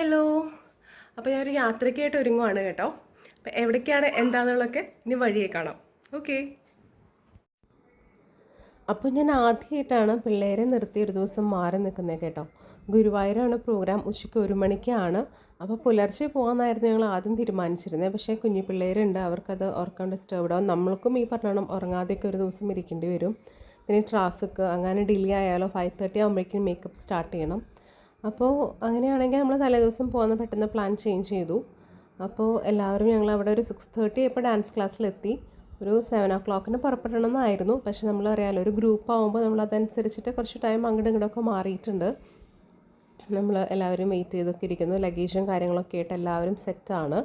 Hello. അപ്പോൾ ഞാനൊരു യാത്രയ്ക്കായിട്ട് ഒരുങ്ങുവാണ് കേട്ടോ. അപ്പോൾ എവിടേക്കാണ് എന്താണെന്നുള്ളതൊക്കെ ഇനി വഴിയെ കാണാം. ഓക്കെ അപ്പോൾ ഞാൻ ആദ്യമായിട്ടാണ് പിള്ളേരെ നിർത്തി ഒരു ദിവസം മാറി നിൽക്കുന്നത് കേട്ടോ. ഗുരുവായൂരാണ് പ്രോഗ്രാം ഉച്ചയ്ക്ക് ഒരു മണിക്കാണ്. അപ്പോൾ പുലർച്ചെ പോകാമെന്നായിരുന്നു ഞങ്ങൾ ആദ്യം തീരുമാനിച്ചിരുന്നത് പക്ഷേ കുഞ്ഞു പിള്ളേരുണ്ട്. അവർക്കത് ഉറക്കം ഡിസ്റ്റർബ്ഡ് ആവും. നമ്മൾക്കും ഈ പറഞ്ഞോണം ഉറങ്ങാതെയൊക്കെ ഒരു ദിവസം ഇരിക്കേണ്ടി വരും. പിന്നെ ട്രാഫിക് അങ്ങനെ ഡിലേ ആയാലോ ഫൈവ് തേർട്ടി ആകുമ്പോഴേക്കും മേക്കപ്പ് സ്റ്റാർട്ട് ചെയ്യണം. അപ്പോൾ അങ്ങനെയാണെങ്കിൽ നമ്മൾ തലേദിവസം പോകുന്ന പെട്ടെന്ന് പ്ലാൻ ചേഞ്ച് ചെയ്തു. അപ്പോൾ എല്ലാവരും ഞങ്ങൾ അവിടെ ഒരു സിക്സ് തേർട്ടി ഇപ്പോൾ ഡാൻസ് ക്ലാസ്സിലെത്തി ഒരു സെവൻ ഓ ക്ലോക്കിന് പുറപ്പെടണമെന്നായിരുന്നു. എന്നായിരുന്നു നമ്മൾ നമ്മളറിയാമല്ലോ ഒരു ഗ്രൂപ്പ് ആകുമ്പോൾ നമ്മൾ അതനുസരിച്ചിട്ട് കുറച്ച് ടൈം അങ്ങോട്ടും ഇങ്ങോട്ടൊക്കെ മാറിയിട്ടുണ്ട്. നമ്മൾ എല്ലാവരും വെയിറ്റ് ചെയ്തൊക്കെ ഇരിക്കുന്നു. ലഗേജും കാര്യങ്ങളൊക്കെ ആയിട്ട് എല്ലാവരും സെറ്റാണ്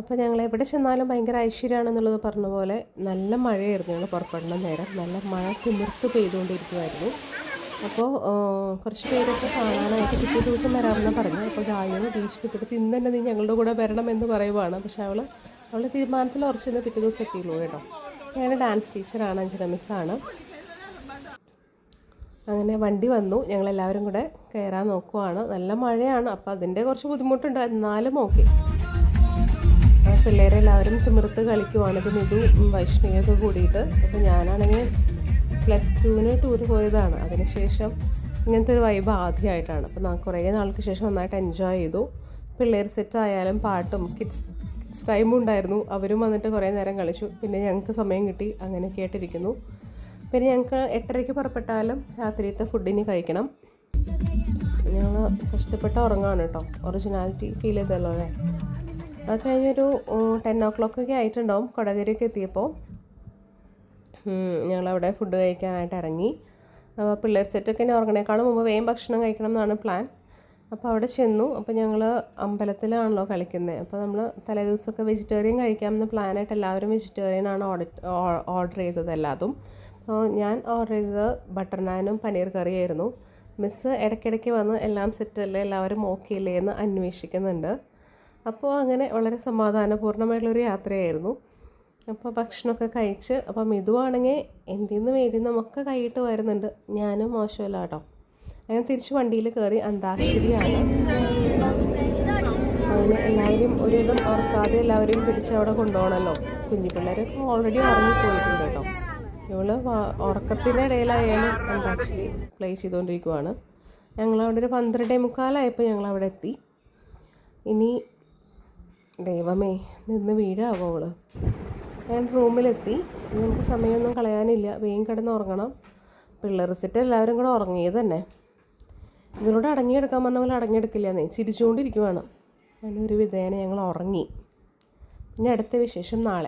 അപ്പോൾ ഞങ്ങൾ എവിടെ ചെന്നാലും ഭയങ്കര ഐശ്വര്യമാണെന്നുള്ളത് പറഞ്ഞ പോലെ നല്ല മഴയായിരുന്നു ഞങ്ങൾ പുറപ്പെടുന്ന നേരം. നല്ല മഴ തിമിർത്ത് പെയ്തുകൊണ്ടിരിക്കുമായിരുന്നു അപ്പോൾ കുറച്ച് പേരൊക്കെ കാണാനായിട്ട് പിറ്റേ ദിവസം വരാമെന്ന് പറഞ്ഞു അപ്പോൾ ഗായന് ദേഷ്യപ്പെട്ട് ഇന്ന് തന്നെ നീ ഞങ്ങളുടെ കൂടെ വരണം എന്ന് പറയുവാണ്. പക്ഷേ അവൾ അവളുടെ തീരുമാനത്തിൽ ഉറച്ചിരുന്ന പിറ്റേ ദിവസം എത്തിയുള്ളൂ കേട്ടോ. ഞാൻ ഡാൻസ് ടീച്ചറാണ് അഞ്ജന മിസ്സാണ്. അങ്ങനെ വണ്ടി വന്നു. ഞങ്ങളെല്ലാവരും കൂടെ കയറാൻ നോക്കുവാണ്. നല്ല മഴയാണ് അപ്പോൾ അതിന്റെ കുറച്ച് ബുദ്ധിമുട്ടുണ്ട്. എന്നാലും ഓക്കെ. പിള്ളേരെല്ലാവരും തിമിർത്ത് കളിക്കുവാണ്. പിന്നെ ഇത് വൈഷ്ണവിയൊക്കെ കൂടിയിട്ട്. അപ്പോൾ ഞാനാണെങ്കിൽ പ്ലസ് ടുവിന് ടൂർ പോയതാണ്. അതിനുശേഷം ഇങ്ങനത്തെ ഒരു വൈബ് ആദ്യമായിട്ടാണ്. അപ്പോൾ ഞാൻ കുറേ നാൾക്ക് ശേഷം നന്നായിട്ട് എൻജോയ് ചെയ്തു. പിള്ളേർ സെറ്റ് ആയാലും പാട്ടും കിഡ്സ് കിഡ്സ് ടൈമും ഉണ്ടായിരുന്നു. അവരും വന്നിട്ട് കുറേ നേരം കളിച്ചു. പിന്നെ ഞങ്ങൾക്ക് സമയം കിട്ടി. അങ്ങനെ കേട്ടിരിക്കുന്നു പിന്നെ ഞങ്ങൾക്ക് എട്ടരയ്ക്ക് പുറപ്പെട്ടാലും രാത്രിയത്തെ ഫുഡിന് കഴിക്കണം. ഞങ്ങൾ കഷ്ടപ്പെട്ട് ഉറങ്ങാണ് കേട്ടോ. ഒറിജിനാലിറ്റി ഫീൽ ചെയ്തല്ലോ അല്ലേ? അത് കഴിഞ്ഞൊരു ടെൻ ഓ ക്ലോക്കൊക്കെ ആയിട്ടുണ്ടാവും. കൊടകരയൊക്കെ എത്തിയപ്പോൾ. ഞങ്ങളവിടെ ഫുഡ് കഴിക്കാനായിട്ട് ഇറങ്ങി. അപ്പോൾ പിള്ളേർ സെറ്റൊക്കെ ഇനി ഉറങ്ങണേക്കാളും മുമ്പ് വേഗം ഭക്ഷണം കഴിക്കണം എന്നാണ് പ്ലാൻ അപ്പോൾ അവിടെ ചെന്നു. അപ്പോൾ ഞങ്ങൾ അമ്പലത്തിലാണല്ലോ കളിക്കുന്നത് അപ്പോൾ നമ്മൾ തലേ ദിവസമൊക്കെ വെജിറ്റേറിയൻ കഴിക്കാമെന്ന് പ്ലാനായിട്ട് എല്ലാവരും വെജിറ്റേറിയൻ ആണ് ഓർഡർ ഓർഡർ ചെയ്തത് എല്ലാതും. അപ്പോൾ ഞാൻ ഓർഡർ ചെയ്തത് ബട്ടർ നാനും പനീർ കറിയായിരുന്നു മിസ്സ് ഇടയ്ക്കിടയ്ക്ക് വന്ന് എല്ലാം സെറ്റല്ലേ എല്ലാവരും ഓക്കെ ഇല്ലേ എന്ന് അന്വേഷിക്കുന്നുണ്ട്. അപ്പോൾ അങ്ങനെ വളരെ സമാധാനപൂർണമായിട്ടുള്ളൊരു യാത്രയായിരുന്നു. അപ്പോൾ ഭക്ഷണമൊക്കെ കഴിച്ച് അപ്പോൾ മിതുവാണെങ്കിൽ ഏതിൽ നിന്നും ഒക്കെ കൈയിട്ട് വരുന്നുണ്ട്. ഞാനും മോശമല്ല കേട്ടോ. അങ്ങനെ തിരിച്ച് വണ്ടിയിൽ കയറി അന്താക്ഷരിയാണ്. അങ്ങനെ എല്ലാവരും ഒരുവിധം ഓർക്കാതെ എല്ലാവരെയും പിടിച്ച് അവിടെ കൊണ്ടുപോകണമല്ലോ. കുഞ്ഞു പിള്ളേരൊക്കെ ഓൾറെഡി ഉറങ്ങിപ്പോയിട്ടുണ്ട് കേട്ടോ. ഇവൾ ഉറക്കത്തിന്റെ ഇടയിലായാലും അന്താക്ഷരി പ്ലേ ചെയ്തുകൊണ്ടിരിക്കുവാണ്. ഞങ്ങളവിടെ ഒരു പന്ത്രണ്ടേ മുക്കാലായപ്പോൾ ഞങ്ങൾ അവിടെ എത്തി. ഇനി ദൈവമേ നിന്ന് വീഴാവോ അവൾ? ഞാൻ റൂമിലെത്തി. നമുക്ക് സമയമൊന്നും കളയാനില്ല. വേഗം കിടന്ന് ഉറങ്ങണം. പിള്ളേർ എല്ലാവരും കൂടെ ഉറങ്ങിയത് തന്നെ. ഇതിനോട് അടങ്ങിയെടുക്കാൻ പറഞ്ഞ പോലെ അടങ്ങിയെടുക്കില്ലെന്നേ ചിരിച്ചുകൊണ്ടിരിക്കുവാണ്. അങ്ങനെ ഒരു വിധേന ഞങ്ങൾ ഉറങ്ങി. പിന്നെ അടുത്ത വിശേഷം നാളെ.